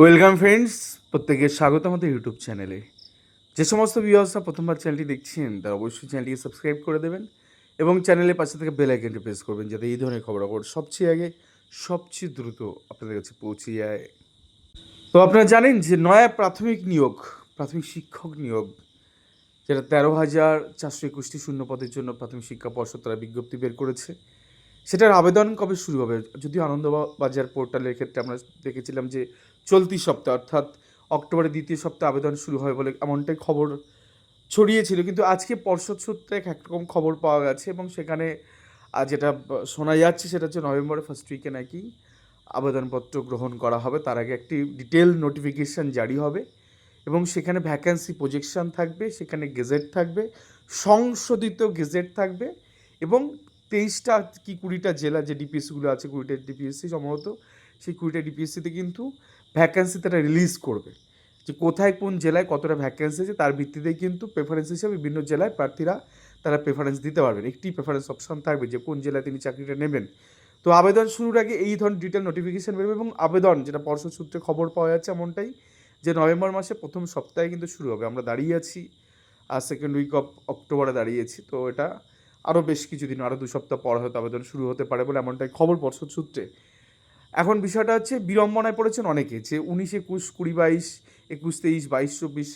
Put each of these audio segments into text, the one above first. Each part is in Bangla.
ওয়েলকাম ফ্রেন্ডস, প্রত্যেকের স্বাগত আমাদের ইউটিউব চ্যানেলে। যে সমস্ত ভিউয়ার্সরা প্রথমবার চ্যানেলটি দেখছেন, তারা অবশ্যই চ্যানেলটিকে সাবস্ক্রাইব করে দেবেন এবং চ্যানেলের পাশে থেকে বেল আইকনটি প্রেস করবেন যাতে এই ধরনের খবরাখবর সবচেয়ে আগে, সবচেয়ে দ্রুত আপনাদের কাছে পৌঁছে যায়। তো আপনারা জানেন যে নয়া প্রাথমিক নিয়োগ, প্রাথমিক শিক্ষক নিয়োগ, যেটা তেরো হাজার চারশো একুশটি শূন্য পদের জন্য প্রাথমিক শিক্ষা পর্ষদ তারা বিজ্ঞপ্তি বের করেছে। সেটার আবেদন কবে শুরু হবে? যদিও আনন্দবাজার পোর্টালের ক্ষেত্রে আমরা দেখেছিলাম যে চলতি সপ্তাহ, অর্থাৎ অক্টোবরের দ্বিতীয় সপ্তাহে আবেদন শুরু হয় বলে এমনটাই খবর ছড়িয়েছিল। কিন্তু আজকে পর্ষদ সূত্রে এক একরকম খবর পাওয়া গেছে এবং সেখানে যেটা শোনা যাচ্ছে সেটা হচ্ছে নভেম্বরের ফার্স্ট উইকে নাকি আবেদনপত্র গ্রহণ করা হবে। তার আগে একটি ডিটেল নোটিফিকেশান জারি হবে এবং সেখানে ভ্যাকেন্সি প্রজেকশন থাকবে, সেখানে গেজেট থাকবে, সংশোধিত গেজেট থাকবে এবং তেইশটা কি কুড়িটা জেলা যে ডিপিএসসিগুলো আছে, কুড়িটা ডিপিএসসি সম্ভবত সেই কুড়িটা ডিপিএসসিতে কিন্তু ভ্যাকেন্সি তারা রিলিজ করবে। যে কোথায় কোন জেলায় কতটা ভ্যাকেন্সি আছে তার ভিত্তিতে কিন্তু প্রেফারেন্স হিসেবে বিভিন্ন জেলায় প্রার্থীরা তারা প্রেফারেন্স দিতে পারবেন একটি প্রেফারেন্স অপশন থাকবে যে কোন জেলায় তিনি চাকরিটা নেবেন। তো আবেদন শুরুর আগে এই ধরনের ডিটেল নোটিফিকেশান বেরোবে এবং আবেদন, যেটা পর্ষদ সূত্রে খবর পাওয়া যাচ্ছে এমনটাই যে নভেম্বর মাসে প্রথম সপ্তাহে কিন্তু শুরু হবে। আমরা দাঁড়িয়ে আছি, আর সেকেন্ড উইক অফ অক্টোবরে দাঁড়িয়েছি তো এটা আরও বেশ কিছুদিন, আরও দু সপ্তাহ পর হয়তো আবেদন শুরু হতে পারে বলে এমনটাই খবর পর্ষদ সূত্রে। এখন বিষয়টা হচ্ছে বিড়ম্বনায় পড়েছেন অনেকে, যে উনিশ একুশ, কুড়ি বাইশ, একুশ তেইশ, বাইশ চব্বিশ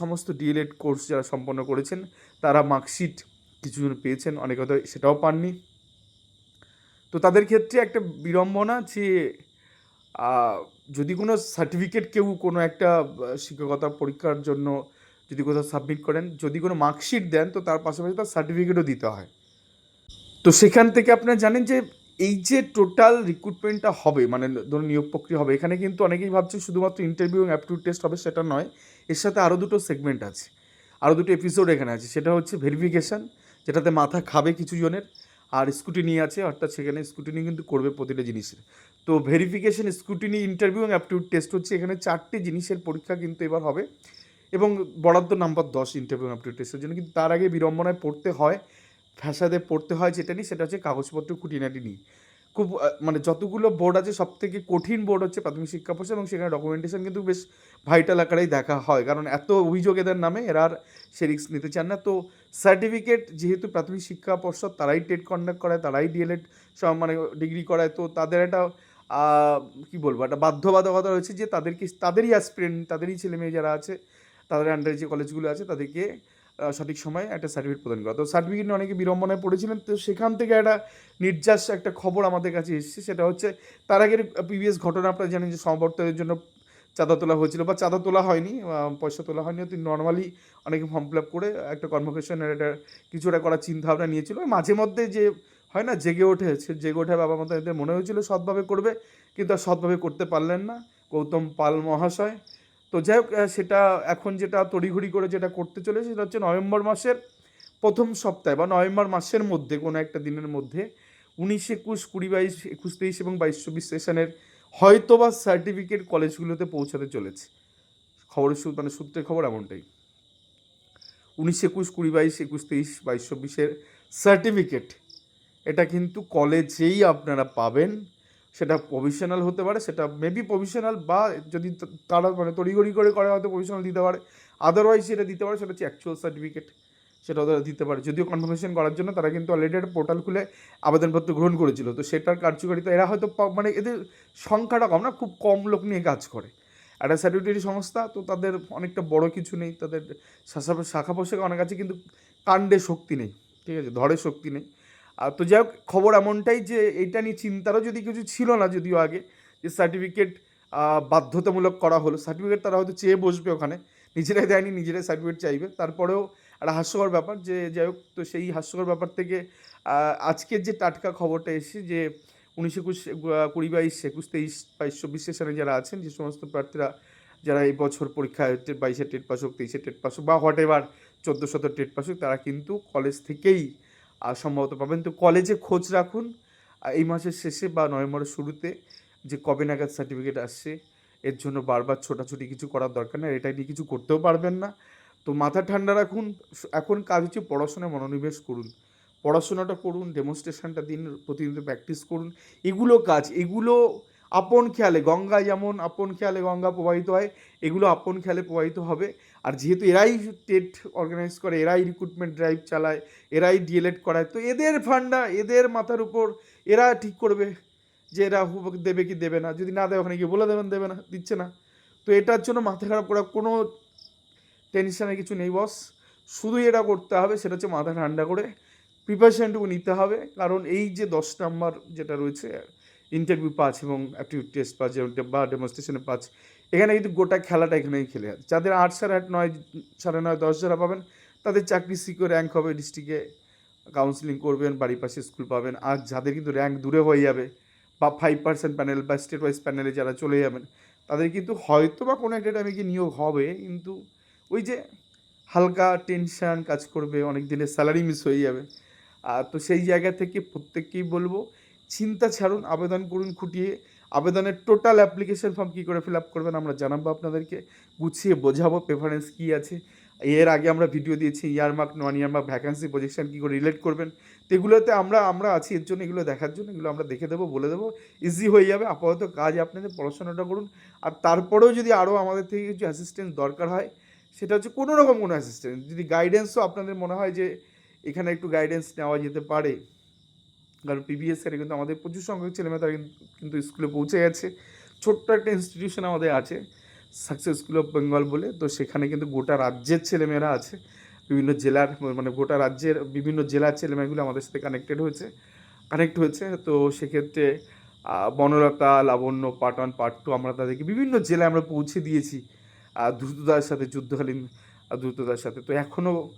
সমস্ত ডিএলএড কোর্স যারা সম্পন্ন করেছেন, তারা মার্কশিট কিছুজন পেয়েছেন, অনেকে হয়তো সেটাও পাননি। তো তাদের ক্ষেত্রে একটা বিড়ম্বনা যে যদি কোনো সার্টিফিকেট কেউ কোনো একটা শিক্ষকতা পরীক্ষার জন্য যদি কোথাও সাবমিট করেন, যদি কোনো মার্কশিট দেন, তো তার পাশাপাশি তার সার্টিফিকেটও দিতে হয়। তো সেখান থেকে আপনারা জানেন যে এই যে টোটাল রিক্রুটমেন্টটা হবে মানে ধরুন নিয়োগ প্রক্রিয়া হবে, এখানে কিন্তু অনেকেই ভাবছে শুধুমাত্র ইন্টারভিউ এবং অ্যাপটিউড টেস্ট হবে, সেটা নয়। এর সাথে আরও দুটো সেগমেন্ট আছে। আরও দুটো এপিসোড এখানে আছে, সেটা হচ্ছে ভেরিফিকেশান যেটাতে মাথা খাবে কিছু জনের, আর স্কুটিনি আছে, অর্থাৎ সেখানে স্কুটিনি কিন্তু করবে প্রতিটা জিনিসের। তো ভেরিফিকেশন স্কুটিনি ইন্টারভিউ এবং অ্যাপটিউড টেস্ট হচ্ছে, এখানে চারটে জিনিসের পরীক্ষা কিন্তু এবার হবে। এবং বরাদ্দ নাম্বার দশ ইন্টারভিউ অ্যাপটিউড টেস্টের জন্য, কিন্তু তার আগে বিড়ম্বনায় পড়তে হয়। ফ্যাসাদে পড়তে হয় যেটা নিয়ে, সেটা হচ্ছে কাগজপত্র খুঁটিনাটি নিয়ে। খুব মানে যতগুলো বোর্ড আছে সব থেকে কঠিন বোর্ড হচ্ছে প্রাথমিক শিক্ষা পর্ষদ এবং সেখানে ডকুমেন্টেশন কিন্তু বেশ ভাইটাল আকারেই দেখা হয়। কারণ এত অভিযোগ এদের নামে, এরা আর সে রিস্ক নিতে চান না। তো সার্টিফিকেট যেহেতু প্রাথমিক শিক্ষা পর্ষদ, তারাই টেট কন্ডাক্ট করায়, তারাই ডিএলএড মানে ডিগ্রি করায়। তো তাদের একটা কী বলব, একটা বাধ্যবাধকতা রয়েছে যে তাদেরকে, তাদেরই অ্যাসপিরেন্ট তাদেরই ছেলে মেয়ে যারা আছে, তাদের আন্ডারে যে কলেজগুলো আছে, তাদেরকে সঠিক সময়ে একটা সার্টিফিকেট প্রদান করা। তো সার্টিফিকেট নিয়ে অনেকে বিড়ম্বনায় পড়েছিলেন। তো সেখান থেকে একটা নির্যাস একটা খবর আমাদের কাছে এসেছে। সেটা হচ্ছে তার আগের প্রিভিয়াস ঘটনা আপনারা জানেন যে সমবর্তনের জন্য চাঁদা তোলা হয়েছিল বা চাঁদা তোলা হয়নি পয়সা তোলা হয়নি। তো নর্মালি অনেকে ফর্ম ফিল আপ করে একটা কনভোকেশনের একটা কিছু একটা করার চিন্তাভাবনা নিয়েছিল। মাঝে মধ্যে যে হয় না, জেগে ওঠেছে জেগে ওঠে বাবা মতো এদের মনে হয়েছিল সৎভাবে করবে, কিন্তু আর সৎভাবে করতে পারলেন না। গৌতম পাল মহাশয় তো যাই হোক সেটা এখন যেটা তড়িঘড়ি করে যেটা করতে চলেছে সেটা হচ্ছে নভেম্বর মাসের প্রথম সপ্তাহে বা নভেম্বর মাসের মধ্যে কোনো একটা দিনের মধ্যে উনিশ একুশ, কুড়ি বাইশ, একুশ তেইশ এবং বাইশ চব্বিশ সেশনের হয়তো বা সার্টিফিকেট কলেজগুলোতে পৌঁছাতে চলেছে। খবরের সূত্র মানে সূত্রের খবর এমনটাই। উনিশ একুশ, কুড়ি বাইশ, একুশ তেইশ, বাইশ চব্বিশের সার্টিফিকেট, এটা কিন্তু কলেজেই আপনারা পাবেন। সেটা প্রভিশনাল হতে পারে, সেটা মেবি প্রভিশনাল বা যদি তারা মানে তড়িঘড়ি করে করে হয়তো প্রভিশনাল দিতে পারে। আদারওয়াইজ সেটা দিতে পারে সেটা হচ্ছে অ্যাকচুয়াল সার্টিফিকেট সেটা ওরা দিতে পারে। যদিও কনফার্মেশন করার জন্য তারা কিন্তু অলরেডি একটা পোর্টাল খুলে আবেদনপত্র গ্রহণ করেছিল। তো সেটার কার্যকারিতা, এরা হয়তো মানে এদের সংখ্যাটা কম না, খুব কম লোক নিয়ে কাজ করে। একটা স্যাটিউটারি সংস্থা, তো তাদের অনেকটা বড় কিছু নেই। তাদের শাখা শাখা পোশাকে অনেক আছে, কিন্তু কাণ্ডে শক্তি নেই। ঠিক আছে? ধরে শক্তি নেই। তো যাই হোক, খবর এমনটাই যে এইটা নিয়ে চিন্তারও যদি কিছু ছিল না যদিও আগে, যে সার্টিফিকেট বাধ্যতামূলক করা হলো। সার্টিফিকেট তারা হয়তো চেয়ে বসবে ওখানে। নিজেরাই দেয়নি, নিজেরাই সার্টিফিকেট চাইবে। তারপরেও একটা হাস্যকর ব্যাপার যে, যাই হোক, তো সেই হাস্যকর ব্যাপার থেকে আজকের যে টাটকা খবরটা এসে যে, উনিশ একুশ কুড়ি বাইশ, একুশ তেইশ বাইশ চব্বিশ সেশনে যারা আছেন, যে সমস্ত প্রার্থীরা, যারা এই বছর পরীক্ষায় বাইশে টেট পাস হোক তেইশে টেট পাস হোক বা হোয়াট এভার চোদ্দ শত টেট পাস হোক, তারা কিন্তু কলেজ থেকেই সম্ভবত পাবেন। তো কলেজে খোঁজ রাখুন। এই মাসের শেষে বা নভেম্বরের শুরুতে যে কবে নাগাদ সার্টিফিকেট আসছে, এর জন্য বারবার ছোটাছুটি কিছু করার দরকার নেই। এটা নিয়ে কিছু করতেও পারবেন না। তো মাথা ঠান্ডা রাখুন। এখন কাজ হচ্ছে পড়াশোনায় মনোনিবেশ করুন। পড়াশোনাটা করুন ডেমনস্ট্রেশনটা দিন, প্রতিদিন প্র্যাকটিস করুন। এগুলো কাজ। এগুলো আপন খেয়ালে গঙ্গা যেমন আপন খেয়ালে গঙ্গা প্রবাহিত হয়, এগুলো আপন খেয়ালে প্রবাহিত হবে। আর যেহেতু এরাই টেট অর্গানাইজ করে, এরাই রিক্রুটমেন্ট ড্রাইভ চালায়, এরাই ডিএলএড করায়, তো এদের ফান্ডা এদের মাথার উপর এরা ঠিক করবে যে এরা দেবে কি দেবে না। যদি না দেয়, ওখানে গিয়ে বলে দেবেন, দেবে না, দিচ্ছে না। তো এটার জন্য মাথা খারাপ করা কোনো টেনশনের কিছু নেই বস শুধু এটা করতে হবে, সেটা হচ্ছে মাথা ঠান্ডা করে প্রিপারেশানটুকু নিতে হবে। কারণ এই যে দশ নাম্বার যেটা রয়েছে ইন্টারভিউ পাঁচ এবং অ্যাপটিউড টেস্ট যেমন- বা ডেমনস্ট্রেশনে পাঁচ। এখানে কিন্তু গোটা খেলাটা এখানেই খেলে আছে যাদের আট সাড়ে আট, নয়, সাড়ে নয়, দশ যারা পাবেন, তাদের চাকরি সিকিউর র্যাঙ্ক হবে ডিস্ট্রিক্টে কাউন্সিলিং করবেন, বাড়ির পাশে স্কুল পাবেন। আর যাদের কিন্তু র্যাঙ্ক দূরে হয়ে যাবে বা ফাইভ পার্সেন্ট প্যানেল বা স্টেট ওয়াইজ প্যানেলে যারা চলে যাবেন, তাদের কিন্তু হয়তো বা কোনো একটা টাইমে গিয়ে নিয়োগ হবে। কিন্তু ওই যে হালকা টেনশান কাজ করবে অনেক দিনের স্যালারি মিস হয়ে যাবে। আর তো সেই জায়গা থেকে প্রত্যেককেই বলব চিন্তা ছাড়ুন, আবেদন করুন, খুঁটিয়ে আবেদনের টোটাল অ্যাপ্লিকেশন ফর্ম কী করে ফিল আপ করবেন আমরা জানাব আপনাদেরকে, গুছিয়ে বোঝাবো প্রেফারেন্স কী আছে। এর আগে আমরা ভিডিও দিয়েছি earmark non earmark vacancy position কী করে রিলেট করবেন। তো এগুলোতে আমরা আমরা আছি, এর জন্য এগুলো দেখার জন্য এগুলো আমরা দেখে দেবো, বলে দেবো ইজি হয়ে যাবে, আপাতত কাজ আপনাদের পড়াশোনাটা করুন। আর তারপরেও যদি আরও আমাদের থেকে কিছু অ্যাসিস্ট্যান্ট দরকার হয়, সেটা হচ্ছে কোনো রকম কোনো অ্যাসিস্ট্যান্ট যদি গাইডেন্সও আপনাদের মনে হয় যে এখানে একটু গাইডেন্স নেওয়া যেতে পারে। কারণ পিবিএস এর কিন্তু আমাদের প্রচুর সংখ্যক ছেলেমেয়ে তারা কিন্তু- স্কুলে পৌঁছে গেছে। ছোট্ট একটা ইনস্টিটিউশন আমাদের আছে সাকসেস স্কুল অফ বেঙ্গল বলে। তো সেখানে কিন্তু গোটা রাজ্যের ছেলেমেয়েরা আছে। বিভিন্ন জেলার মানে গোটা রাজ্যের বিভিন্ন জেলার ছেলেমেয়েগুলো আমাদের সাথে কানেক্টেড হয়েছে কানেক্ট হয়েছে। তো সেক্ষেত্রে বনলতা, লাবণ্য, পাটন পাট্টু আমরা তাদেরকে বিভিন্ন জেলায় আমরা পৌঁছে দিয়েছি। দ্রুততার সাথে যুদ্ধকালীন দ্রুততার সাথে। তো এখনও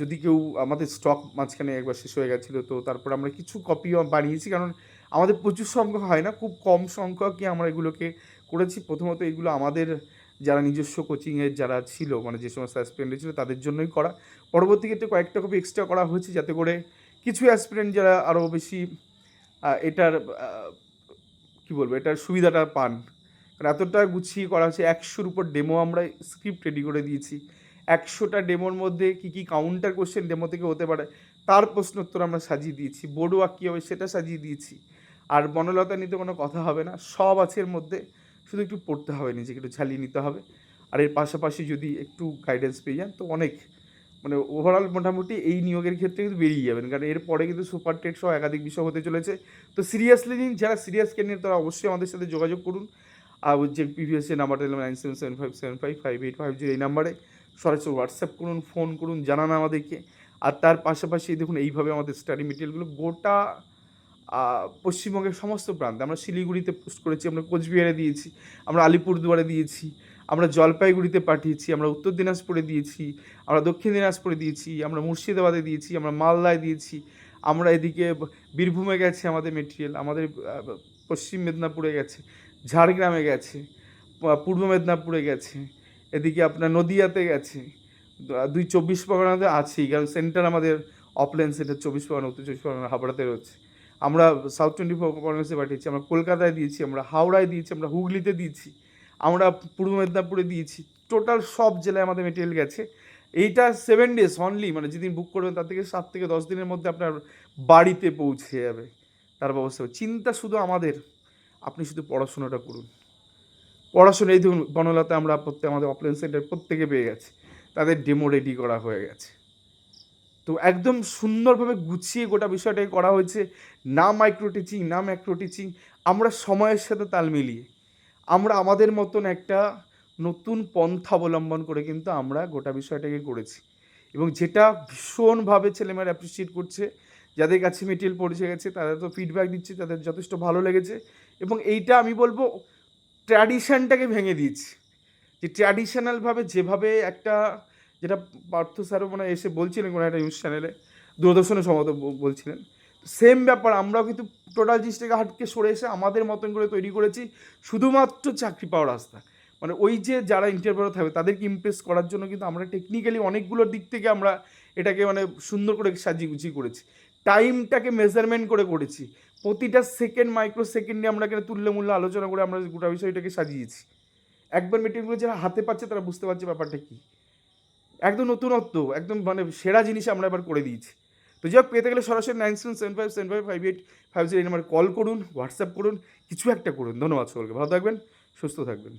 যদি কেউ আমাদের স্টক মাঝখানে একবার শেষ হয়ে গেছিল, তো তারপর আমরা কিছু কপি বানিয়েছি, কারণ আমাদের প্রচুর সংখ্যক হয় না, খুব কম সংখ্যকই আমরা এগুলোকে করেছি। প্রথমত এগুলো আমাদের যারা নিজস্ব কোচিংয়ের যারা ছিল মানে যে সমস্ত অ্যাসপিরেন্ট ছিল, তাদের জন্যই করা। পরবর্তী ক্ষেত্রে কয়েকটা কপি এক্সট্রা করা হয়েছে, যাতে করে কিছু অ্যাসপিরেন্ট যারা আরও বেশি এটার কী বলব, এটার সুবিধাটা পান। কারণ এতটা গুছিয়ে করা হয়েছে, একশোর উপর ডেমো আমরা স্ক্রিপ্ট রেডি করে দিয়েছি। একশোটা ডেমোর মধ্যে কী কী কাউন্টার কোশ্চেন ডেমো থেকে হতে পারে, তার প্রশ্নোত্তর আমরা সাজিয়ে দিয়েছি। ওয়ার্ক কী হবে সেটা সাজিয়ে দিয়েছি। আর বনলতা নিতে কোনো কথা হবে না, সব আছে এর মধ্যে। শুধু একটু পড়তে হবে, নিজেকে একটু ঝালিয়ে নিতে হবে। আর এর পাশাপাশি যদি একটু গাইডেন্স পেয়ে যান, তো অনেক মানে ওভারঅল মোটামুটি এই নিয়োগের ক্ষেত্রে কিন্তু বেরিয়ে যাবেন। কারণ এরপরে কিন্তু সুপার টেট সহ একাধিক বিষয় হতে চলেছে। তো সিরিয়াসলি নিন, যারা সিরিয়াস কে নিয়ে তারা অবশ্যই আমাদের সাথে যোগাযোগ করুন। আর যে প্রিভিয়াস যে নাম্বারটা nine seven seven five seven five five eight five zero এই নাম্বারে সরাসরি হোয়াটসঅ্যাপ করুন ফোন করুন, জানান আমাদেরকে। আর তার পাশাপাশি দেখুন, এইভাবে আমাদের স্টাডি মেটেরিয়ালগুলো গোটা পশ্চিমবঙ্গের সমস্ত প্রান্তে আমরা শিলিগুড়িতে পোস্ট করেছি, আমরা কোচবিহারে দিয়েছি, আমরা আলিপুরদুয়ারে দিয়েছি, আমরা জলপাইগুড়িতে পাঠিয়েছি, আমরা উত্তর দিনাজপুরে দিয়েছি, আমরা দক্ষিণ দিনাজপুরে দিয়েছি, আমরা মুর্শিদাবাদে দিয়েছি, আমরা মালদায় দিয়েছি, আমরা এদিকে বীরভূমে গেছে আমাদের মেটেরিয়াল আমাদের পশ্চিম মেদিনীপুরে গেছে, ঝাড়গ্রামে গেছে, পূর্ব মেদিনীপুরে গেছে এদিকে আপনার নদিয়াতে গেছে। দুই চব্বিশ পরগনাতে আছেই কারণ সেন্টার আমাদের অফলাইন সেন্টার, চব্বিশ পরগনা, উত্তর চব্বিশ পরগনা, হাবড়াতে রয়েছে। আমরা সাউথ টোয়েন্টি ফোর পরগনাসে পাঠিয়েছি, আমরা কলকাতায় দিয়েছি, আমরা হাওড়ায় দিয়েছি, আমরা হুগলিতে দিয়েছি, আমরা পূর্ব মেদিনীপুরে দিয়েছি, টোটাল সব জেলায় আমাদের মেটেরিয়াল গেছে। এইটা সেভেন ডেজ অনলি মানে যেদিন বুক করবেন তার থেকে সাত থেকে দশ দিনের মধ্যে আপনার বাড়িতে পৌঁছে যাবে। তার ব্যবস্থা চিন্তা শুধু আমাদের, আপনি শুধু পড়াশোনাটা করুন। পড়াশোনা, এই ধরুন বনলতা আমরা প্রত্যেক আমাদের অফলাইন সেন্টার প্রত্যেকে পেয়ে গেছি। তাদের ডেমো রেডি করা হয়ে গেছে। তো একদম সুন্দরভাবে গুছিয়ে গোটা বিষয়টাকে করা হয়েছে। না মাইক্রো টিচিং না ম্যাক্রো টিচিং আমরা সময়ের সাথে তাল মিলিয়ে। আমরা আমাদের মতন একটা নতুন পন্থা অবলম্বন করে কিন্তু আমরা গোটা বিষয়টাকে করেছি। এবং যেটা ভীষণভাবে ছেলেমেয়েরা অ্যাপ্রিসিয়েট করছে, যাদের কাছে মেটেরিয়াল পৌঁছে গেছে, তারা তো ফিডব্যাক দিচ্ছে, তাদের যথেষ্ট ভালো লেগেছে। এবং এইটা আমি বলব ট্র্যাডিশনটাকে ভেঙে দিয়েছি। যে ট্র্যাডিশনালভাবে যেভাবে একটা যেটা পার্থ স্যারও মানে এসে বলছিলেন কোনো একটা নিউজ চ্যানেলে দূরদর্শনে সম্ভবত বলছিলেন। সেম ব্যাপার, আমরাও কিন্তু টোটাল জিনিসটাকে হাটকে সরে এসে আমাদের মতন করে তৈরি করেছি, শুধুমাত্র চাকরি পাওয়ার রাস্তা। মানে ওই যে যারা ইন্টারভিউ থাকবে, তাদেরকে ইমপ্রেস করার জন্য কিন্তু আমরা টেকনিক্যালি অনেকগুলো দিক থেকে আমরা এটাকে মানে সুন্দর করে সাজিয়ে গুছিয়ে করেছি। টাইমটাকে মেজারমেন্ট করে করেছি। প্রতিটা সেকেন্ড মাইক্রো সেকেন্ডে আমরা কিন্তু তুল্যমূল্য আলোচনা করে আমরা গোটা বিষয়টাকে সাজিয়েছি। একবার মেটেরিয়ালগুলো যারা হাতে পাচ্ছে, তারা বুঝতে পারছে ব্যাপারটা কী। একদম নতুনত্ব, একদম মানে সেরা জিনিস আমরা এবার করে দিয়েছি। তো যাই হোক, পেতে গেলে সরাসরি nine seven seven five seven five five eight five zero এই নাম্বারে কল করুন হোয়াটসঅ্যাপ করুন, কিছু একটা করুন। ধন্যবাদ সকলকে, ভালো থাকবেন, সুস্থ থাকবেন।